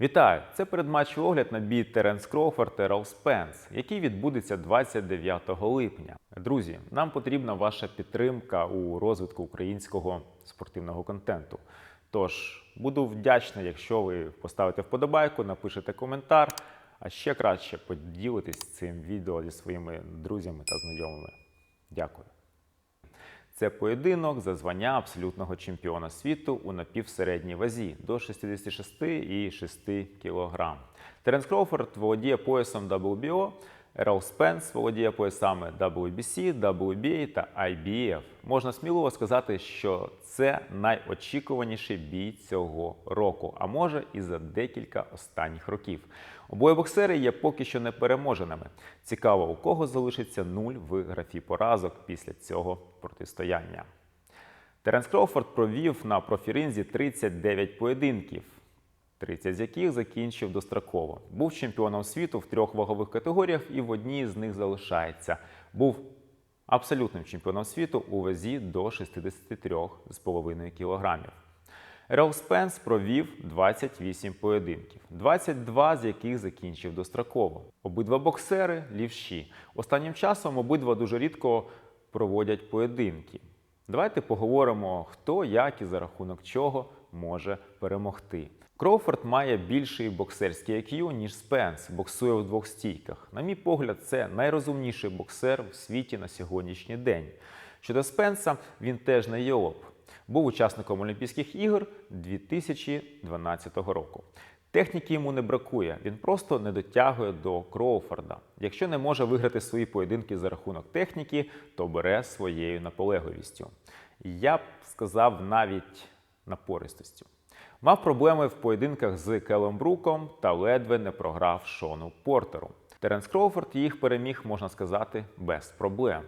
Вітаю! Це передматчевий огляд на бій Теренс Кроуфорд та Ерол Спенс, який відбудеться 29 липня. Друзі, нам потрібна ваша підтримка у розвитку українського спортивного контенту. Тож буду вдячний, якщо ви поставите вподобайку, напишете коментар, а ще краще поділитесь цим відео зі своїми друзями та знайомими. Дякую. Це поєдинок за звання абсолютного чемпіона світу у напівсередній вазі до 66,6 кг. Теренс Кроуфорд володіє поясом WBO, Ерол Спенс володіє поясами WBC, WBA та IBF. Можна сміливо сказати, що це найочікуваніший бій цього року, а може і за декілька останніх років. Обоє боксери є поки що непереможеними. Цікаво, у кого залишиться нуль в графі поразок після цього протистояння. Теренс Кроуфорд провів на профіринзі 39 поєдинків, 30 з яких закінчив достроково. Був чемпіоном світу в трьох вагових категоріях і в одній з них залишається. Був абсолютним чемпіоном світу у вазі до 63,5 кілограмів. Ерол Спенс провів 28 поєдинків, 22 з яких закінчив достроково. Обидва боксери лівші. Останнім часом обидва дуже рідко проводять поєдинки. Давайте поговоримо, хто як і за рахунок чого може перемогти. Кроуфорд має більший боксерський IQ, ніж Спенс, боксує в двох стійках. На мій погляд, це найрозумніший боксер в світі на сьогоднішній день. Щодо Спенса, він теж не йолоп. Був учасником Олімпійських ігор 2012 року. Техніки йому не бракує, він просто не дотягує до Кроуфорда. Якщо не може виграти свої поєдинки за рахунок техніки, то бере своєю наполегливістю. Я б сказав навіть напористостю. Мав проблеми в поєдинках з Келом Бруком та ледве не програв Шону Портеру. Теренс Кроуфорд їх переміг, можна сказати, без проблем.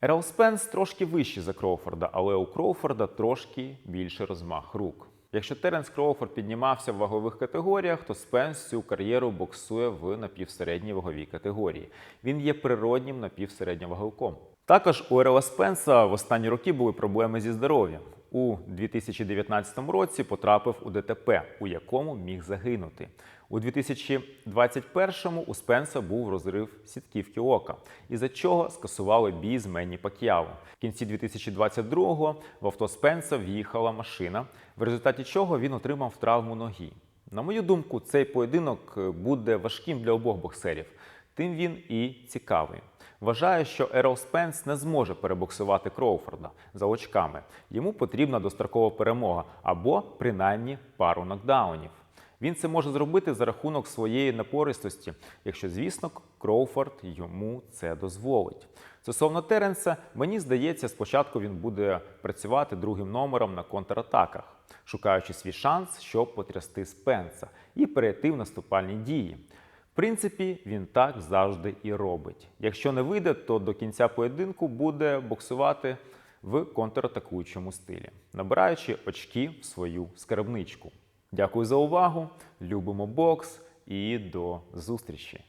Ерол Спенс трошки вищий за Кроуфорда, але у Кроуфорда трошки більше розмах рук. Якщо Теренс Кроуфорд піднімався в вагових категоріях, то Спенс цю кар'єру боксує в напівсередній ваговій категорії. Він є природнім напівсередньоваговиком. Також у Ерела Спенса в останні роки були проблеми зі здоров'ям. У 2019 році потрапив у ДТП, у якому міг загинути. У 2021-му у Спенса був розрив сітківки ока, із-за чого скасували бій з Менні Пак'яо. В кінці 2022-го в авто Спенса в'їхала машина, в результаті чого він отримав травму ноги. На мою думку, цей поєдинок буде важким для обох боксерів. Тим він і цікавий. Вважаю, що Ерол Спенс не зможе перебоксувати Кроуфорда за очками. Йому потрібна дострокова перемога або принаймні пару нокдаунів. Він це може зробити за рахунок своєї напористості, якщо, звісно, Кроуфорд йому це дозволить. Стосовно Теренса, мені здається, спочатку він буде працювати другим номером на контратаках, шукаючи свій шанс, щоб потрясти Спенса і перейти в наступальні дії. В принципі, він так завжди і робить. Якщо не вийде, то до кінця поєдинку буде боксувати в контратакуючому стилі, набираючи очки в свою скарбничку. Дякую за увагу! Любимо бокс і до зустрічі!